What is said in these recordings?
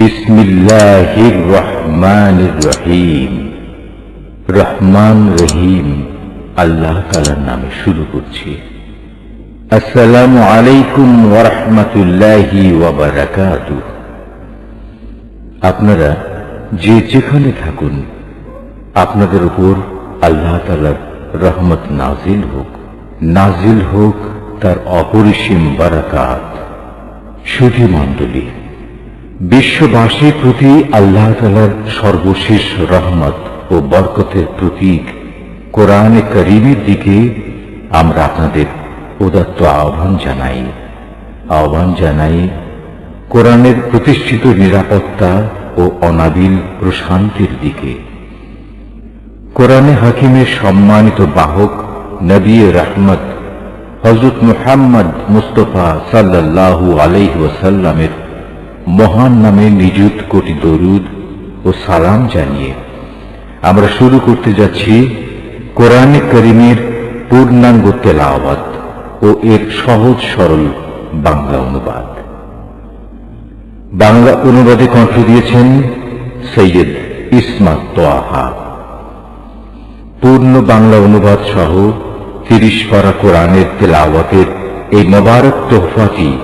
বিসমিল্লাহির রহমানির রহিম। রহমান রহিম আল্লাহ তালার নামে শুরু করছি। আসসালামু আলাইকুম ওরহমতুল্লাহি ওয়াবারাকাতু আপনারা যে যেখানে থাকুন, আপনাদের উপর আল্লাহ তালার রহমত নাজিল হোক। নাজিল হোক তার অপরিসীম বারাকাত। সুধী মণ্ডলী বিশ্ববাসীর প্রতি আল্লাহ তালার সর্বশেষ রহমত ও বরকতের প্রতীক কোরআনে করিমের দিকে আমরা আপনাদের উদাত্ত আহ্বান জানাই। আহ্বান জানাই কোরআনের প্রতিষ্ঠিত নিরাপত্তা ও অনাবিল প্রশান্তির দিকে। কোরআনে হাকিমের সম্মানিত বাহক নবী রহমত হজরত মুহাম্মদ মুস্তফা সাল্লাল্লাহু আলাইহি ওয়াসাল্লামের মহান নামে নিযুত কোটি দরুদ ও সালাম জানিয়ে আমরা শুরু করতে যাচ্ছি কোরআনে করিমের পূর্ণাঙ্গ তেলাওয়াত ও এর সহজ সরল বাংলা অনুবাদ। বাংলা অনুবাদে কণ্ঠ দিয়েছেন সৈয়দ ইসমাত তোয়াহা। পূর্ণ বাংলা অনুবাদ সহ তিরিশ পারা কোরআনের তেলাওয়াতের এই মোবারক তোহফাটি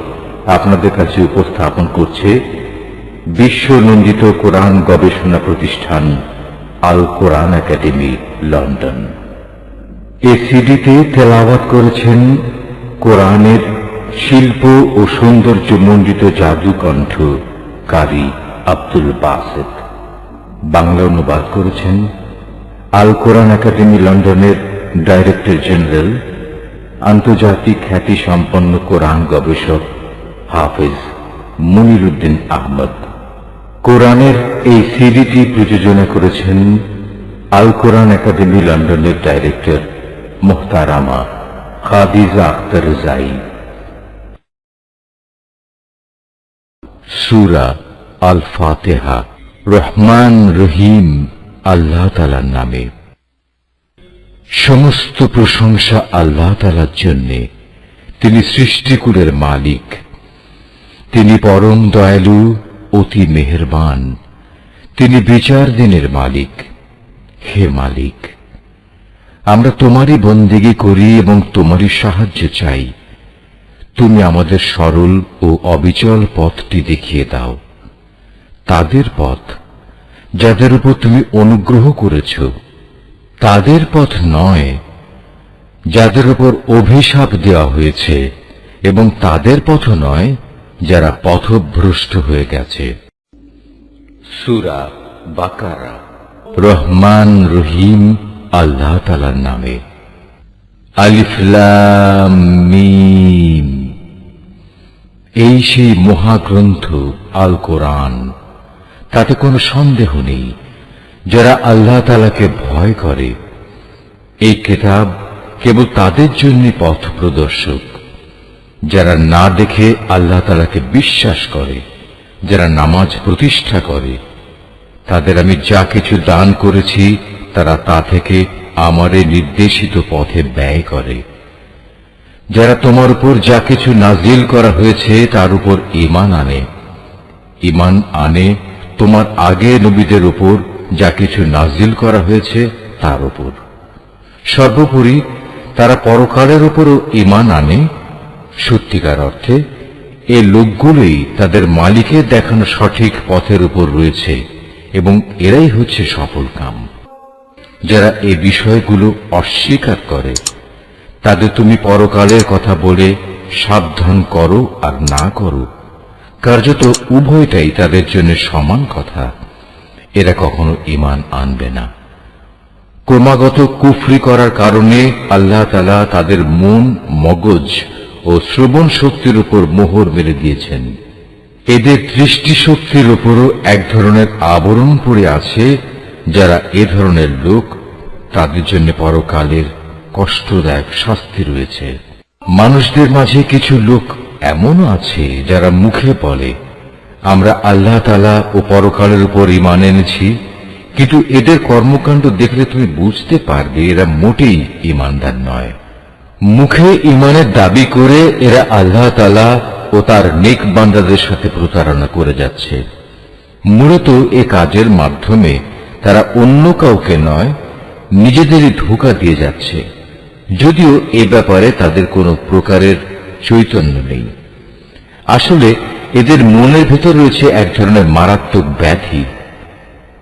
আপনাদের কাছে উপস্থাপন করছে বিশ্ব নন্দিত কোরআন গবেষণা প্রতিষ্ঠান আল কোরআন একাডেমি, লন্ডন। এ সিডিতে তেলাওয়াত করেছেন কোরআনের শিল্প ও সৌন্দর্য মণ্ডিত জাদুকণ্ঠ কারি আব্দুল বাসেদ। বাংলা অনুবাদ করেছেন আল কোরআন একাডেমি, লন্ডনের ডাইরেক্টর জেনারেল, আন্তর্জাতিক খ্যাতি সম্পন্ন কোরআন গবেষক হাফেজ মনিরুদ্দিন আহমদ। কোরআনের এই সিডিটি প্রযোজনা করেছেন আল কোরআন একাডেমি লন্ডনের ডাইরেক্টর মোহতারামা খাদিজা আখতার জাই সুরা আল ফাতেহা রহমান রহিম আল্লাহ তালার নামে। সমস্ত প্রশংসা আল্লাহ তালার জন্যে। তিনি সৃষ্টিকুলের মালিক। তিনি পরম দয়ালু, অতি মেহেরবান। তিনি বিচার দিনের মালিক, হে মালিক। আমরা তোমারই বন্দিগি করি এবং তোমারই সাহায্য চাই। তুমি আমাদের সরল ও অবিচল পথটি দেখিয়ে দাও। তাদের পথ, যাদের উপর তুমি অনুগ্রহ করেছ, তাদের পথ নয়, যাদের উপর অভিশাপ দেওয়া হয়েছে এবং তাদের পথ নয় যারা পথভ্রষ্ট হয়ে গেছে। সুরা বাকারা। রহমান রহিম আল্লাহ তালার নামে। আলিফলাম মিম। এই সেই মহাগ্রন্থ আল কোরআন তাতে কোনো সন্দেহ নেই। যারা আল্লাহ তালাকে ভয় করে এই কেতাব কেবল তাদের জন্য পথ প্রদর্শক। যারা না দেখে আল্লাহ তালাকে বিশ্বাস করে, যারা নামাজ প্রতিষ্ঠা করে, তাদের আমি যা কিছু দান করেছি, তারা তা থেকে আমারে নির্দেশিত পথে ব্যয় করে। যারা তোমার উপর যা কিছু নাজিল করা হয়েছে, তার উপর ইমান আনে। ইমান আনে তোমার আগে নবীদের উপর যা কিছু নাজিল করা হয়েছে, তার উপর। সর্বোপরি তারা পরকালের উপরও ইমান আনে সত্যিকার অর্থে, এ লোকগুলোই তাদের মালিকের দেখানো সঠিক পথের উপর রয়েছে এবং এরাই হচ্ছে সফল কাম। যারা এ বিষয়গুলো অস্বীকার করে, তাদের তুমি পরকালের কথা বলে সাবধান করো আর না করো। কার্যত উভয়টাই তাদের জন্য সমান কথা। এরা কখনো ইমান আনবে না। ক্রমাগত কুফরি করার কারণে আল্লাহ তালা তাদের মন মগজ ও শ্রবণ শক্তির উপর মোহর মেরে দিয়েছেন। এদের দৃষ্টিশক্তির উপরও এক ধরনের আবরণ পড়ে আছে, যারা এ ধরনের লোক তাদের জন্য পরকালের কষ্টদায়ক শাস্তি রয়েছে। মানুষদের মাঝে কিছু লোক এমনও আছে যারা মুখে বলে, আমরা আল্লাহ তালা ও পরকালের উপর ইমান এনেছি, কিন্তু এদের কর্মকাণ্ড দেখলে তুমি বুঝতে পারবে এরা মোটেই ইমানদার নয়। মুখে ইমানের দাবি করে এরা আল্লাহ তালা ও তার নেক বান্দাদের সাথে প্রতারণা করে যাচ্ছে। মূলত এ কাজের মাধ্যমে তারা অন্য কাউকে নয়, নিজেদেরই ধোকা দিয়ে যাচ্ছে। যদিও এ ব্যাপারে তাদের কোনো প্রকারের চৈতন্য নেই। আসলে এদের মনের ভেতর রয়েছে এক ধরনের মারাত্মক ব্যাধি।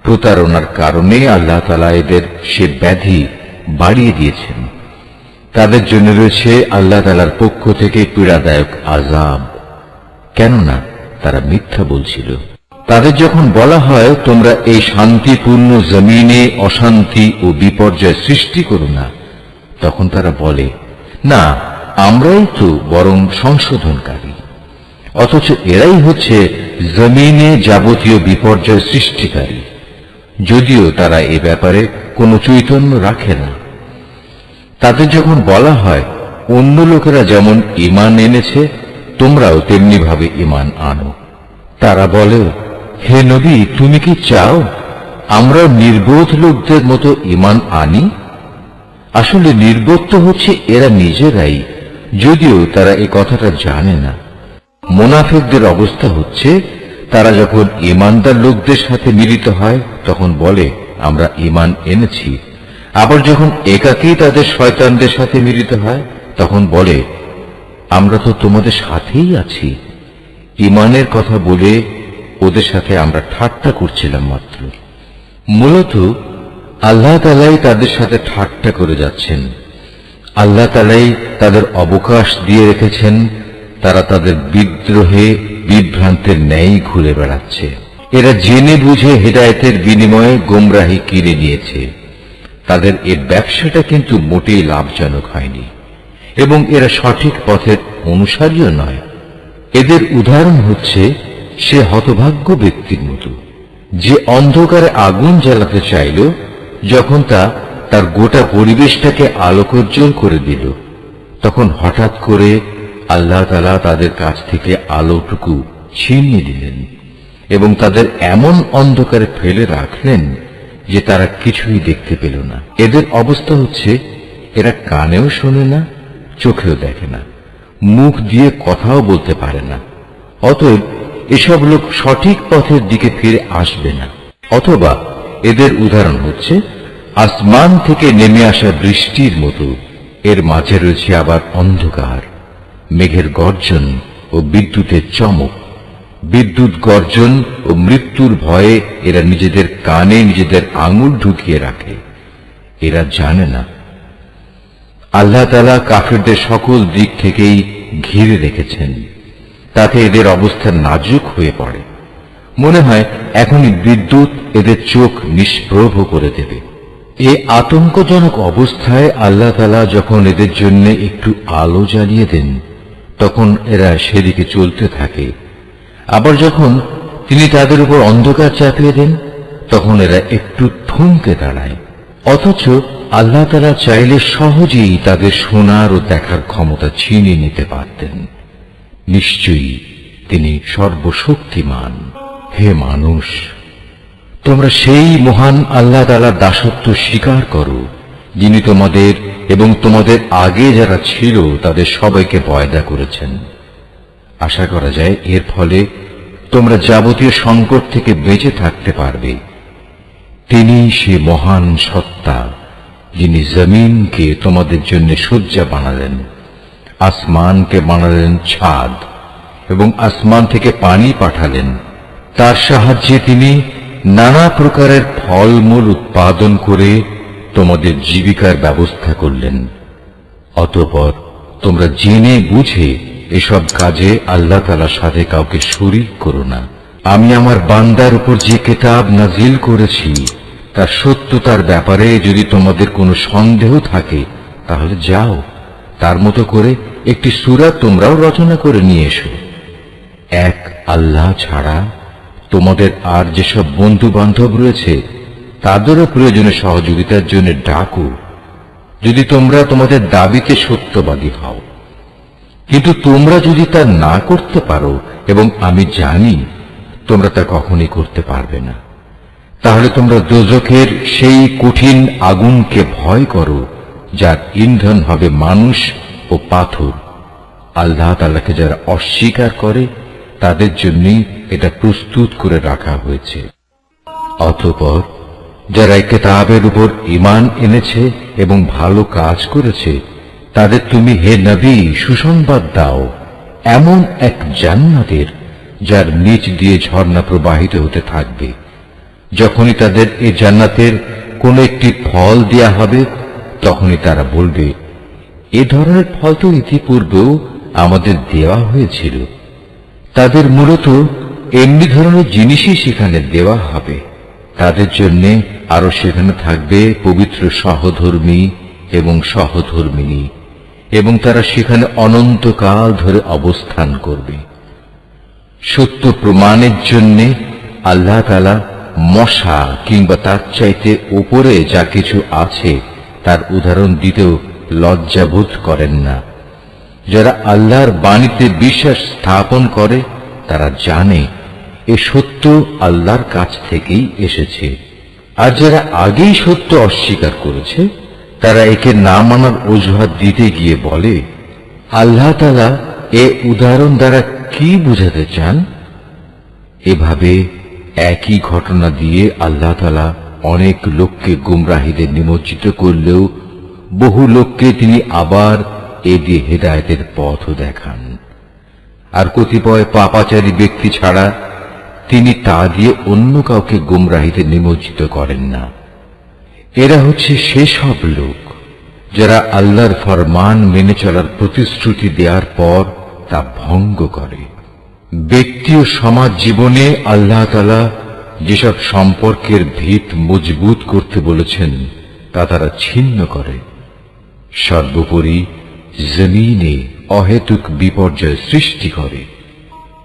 প্রতারণার কারণে আল্লাহ তালা এদের সে ব্যাধি বাড়িয়ে দিয়েছেন। তাদের জন্য রয়েছে আল্লাহ তালার পক্ষ থেকে পীড়াদায়ক আজাব কেননা তারা মিথ্যা বলছিল। তাদের যখন বলা হয়, তোমরা এই শান্তিপূর্ণ জমিনে অশান্তি ও বিপর্যয় সৃষ্টি করো না, তখন তারা বলে, না আমরাই তো বরং সংশোধনকারী। অথচ এরাই হচ্ছে জমিনে যাবতীয় বিপর্যয় সৃষ্টিকারী। যদিও তারা এ ব্যাপারে কোনো চৈতন্য রাখে না। তাদের যখন বলা হয়, অন্য লোকেরা যেমন ইমান এনেছে, তোমরাও তেমনি ভাবে ইমান আনো। তারা বলে, হে নবী, তুমি কি চাও আমরা নির্বোধ লোকদের মতো ইমান আনি? আসলে নির্বোধ তো হচ্ছে এরা নিজেরাই, যদিও তারা এ কথাটা জানে না। মোনাফেকদের অবস্থা হচ্ছে, তারা যখন ইমানদার লোকদের সাথে মিলিত হয়, তখন বলে, আমরা ইমান এনেছি। আবার যখন একাকী তাদের শয়তানদের সাথে মিলিত হয়, তখন বলে, আমরা তো তোমাদের সাথেই আছি। ইমানের কথা বলে ওদের সাথে আমরা ঠাট্টা করছিলাম মাত্র। মূলত আল্লাহ তালাই তাদের সাথে ঠাট্টা করে যাচ্ছেন। আল্লাহ তালাই তাদের অবকাশ দিয়ে রেখেছেন, তারা তাদের বিদ্রোহে বিভ্রান্তের ন্যায় ঘুরে বেড়াচ্ছে। এরা জেনে বুঝে হেদায়তের বিনিময়ে গোমরাহি কিনে নিয়েছে। তাদের এ ব্যবসাটা কিন্তু মোটেই লাভজনক হয়নি। এবং এরা সঠিক পথের অনুসারীও নয়। এদের উদাহরণ হচ্ছে, সে হতভাগ্য ব্যক্তির মতো, যে অন্ধকারে আগুন জ্বালাতে চাইল, যখন তা তার গোটা পরিবেশটাকে আলোকোজ্জ্বল করে দিল। তখন হঠাৎ করে আল্লাহ তালা তাদের কাছ থেকে আলোটুকু ছিনিয়ে দিলেন এবং তাদের এমন অন্ধকারে ফেলে রাখলেন যে তারা কিছুই দেখতে পেল না। এদের অবস্থা হচ্ছে, এরা কানেও শোনে না, চোখেও দেখে না, মুখ দিয়ে কথাও বলতে পারে না। অতএব এসব লোক সঠিক পথের দিকে ফিরে আসবে না। অথবা এদের উদাহরণ হচ্ছে, আসমান থেকে নেমে আসা বৃষ্টির মতো, এর মাঝে রয়েছে আবার অন্ধকার, মেঘের গর্জন ও বিদ্যুতের চমক। বিদ্যুৎ গর্জন ও মৃত্যুর ভয়ে এরা নিজেদের কানে নিজেদের আঙুল ঢুকিয়ে রাখে। এরা জানে না। আল্লাহ তালা কাফেরদের সকল দিক থেকেই ঘিরে রেখেছেন। তাতে এদের অবস্থা নাজুক হয়ে পড়ে। মনে হয় এখনই বিদ্যুৎ এদের চোখ নিষ্প্রভ করে দেবে। এ আতঙ্কজনক অবস্থায় আল্লাহ তালা যখন এদের জন্য একটু আলো জ্বালিয়ে দেন, তখন এরা সেদিকে চলতে থাকে। আবার যখন তিনি তাদের উপর অন্ধকার চাপিয়ে দেন, তখন এরা একটু থমকে দাঁড়ায়। অথচ আল্লাহ তালা চাইলে সহজেই তাদের শোনার ও দেখার ক্ষমতা ছিনিয়ে নিতে পারতেন। নিশ্চয়ই তিনি সর্বশক্তিমান। হে মানুষ, তোমরা সেই মহান আল্লাহ তালার দাসত্ব স্বীকার করো, যিনি তোমাদের এবং তোমাদের আগে যারা ছিল তাদের সবাইকে পয়দা করেছেন। আশা করা যায় এর ফলে তোমরা যাবতীয় সংকট থেকে বেঁচে থাকতে পারবে। তিনি সে মহান সত্তা, যিনি জমিনকে তোমাদের জন্য শয্যা বানালেন, আসমানকে বানালেন ছাদ, এবং আসমান থেকে পানি পাঠালেন। তার সাহায্যে তিনি নানা প্রকারের ফলমূল উৎপাদন করে তোমাদের জীবিকার ব্যবস্থা করলেন। অতঃপর তোমরা জেনে বুঝে এসব কাজে আল্লাহ তালার সাথে কাউকে শরিক করো না। আমি আমার বান্দার উপর যে কেতাব নাজিল করেছি, তার সত্যতার ব্যাপারে যদি তোমাদের কোনো সন্দেহ থাকে, তাহলে যাও। তার মতো করে একটি সুরা তোমরাও রচনা করে নিয়ে এসো। এক, আল্লাহ ছাড়া তোমাদের আর যেসব বন্ধু বান্ধব রয়েছে, তাদেরও প্রয়োজনে সহযোগিতার জন্য ডাকু। যদি তোমরা তোমাদের দাবিতে সত্যবাদী হও কিন্তু তোমরা যদি তা না করতে পারো, এবং আমি জানি তোমরা তা কখনই করতে পারবে না, তাহলে তোমরা দোজখের সেই কঠিন আগুনকে ভয় করো, যার ইন্ধন হবে মানুষ ও পাথর। আল্লাহ তাল্লাহকে যারা অস্বীকার করে, তাদের জন্যই এটা প্রস্তুত করে রাখা হয়েছে। অতঃপর যারা কেতাবের উপর ইমান এনেছে এবং ভালো কাজ করেছে তাদের তুমি হে নবী, সুসংবাদ দাও। এমন এক জান্নাতের যার নিচ দিয়ে ঝর্ণা প্রবাহিত হতে থাকবে। যখনই তাদের এই জান্নাতের কোন একটি ফল দেয়া হবে, তখনই তারা বলবে, এ ধরনের ফল তো ইতিপূর্বেও আমাদের দেওয়া হয়েছিল। তাদের মূলত এমনি ধরনের জিনিসই সেখানে দেওয়া হবে। তাদের জন্যে আরও সেখানে থাকবে পবিত্র সহধর্মী এবং সহধর্মিনী। এবং তারা সেখানে অনন্তকাল ধরে অবস্থান করবে। সত্য প্রমাণের জন্য আল্লাহ তালা মশা কিংবা তার চাইতে উপরে যা কিছু আছে, তার উদাহরণ দিতেও লজ্জাবোধ করেন না। যারা আল্লাহর বাণীতে বিশ্বাস স্থাপন করে, তারা জানে, এ সত্য আল্লাহর কাছ থেকেই এসেছে। আর যারা আগেই সত্য অস্বীকার করেছে তারা একে না মানার অজুহাত দিতে গিয়ে বলে, আল্লাহ তালা এ উদাহরণ দ্বারা কি বুঝাতে চান? এভাবে একই ঘটনা দিয়ে আল্লাহ তালা অনেক লোককে গুমরাহিদের নিমজ্জিত করলেও বহু লোককে তিনি আবার এ দিয়ে হেদায়তের পথও দেখান। আর কতিপয় পাপাচারী ব্যক্তি ছাড়া তিনি তা দিয়ে অন্য কাউকে গুমরাহিতে নিমজ্জিত করেন না। এরা হচ্ছে সেসব লোক যারা আল্লাহর ফরমান মেনে চলার প্রতিশ্রুতি দেওয়ার পর তা ভঙ্গ করে। ব্যক্তি ও সমাজ জীবনে আল্লাহ তালা যেসব সম্পর্কের ভিত মজবুত করতে বলেছেন, তা তারা ছিন্ন করে। সর্বোপরি জমিনে অহেতুক বিপর্যয় সৃষ্টি করে।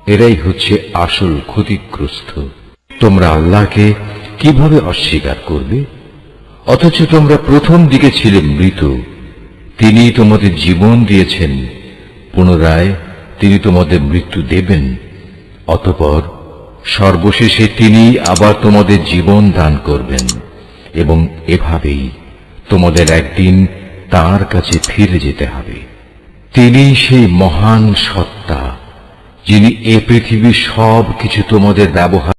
এরাই হচ্ছে আসল ক্ষতিগ্রস্ত। তোমরা আল্লাহকে কীভাবে অস্বীকার করবে? অথচ তোমরা প্রথম দিকে ছিলে মৃত। তিনি তোমাদের জীবন দিয়েছেন। পুনরায় তিনি তোমাদের মৃত্যু দেবেন। অতপর সর্বশেষে তিনি আবার তোমাদের জীবন দান করবেন এবং এভাবেই তোমাদের একদিন তার কাছে ফিরে যেতে হবে। তিনি সেই মহান সত্তা, যিনি এ পৃথিবীর সব কিছু তোমাদের ব্যবহার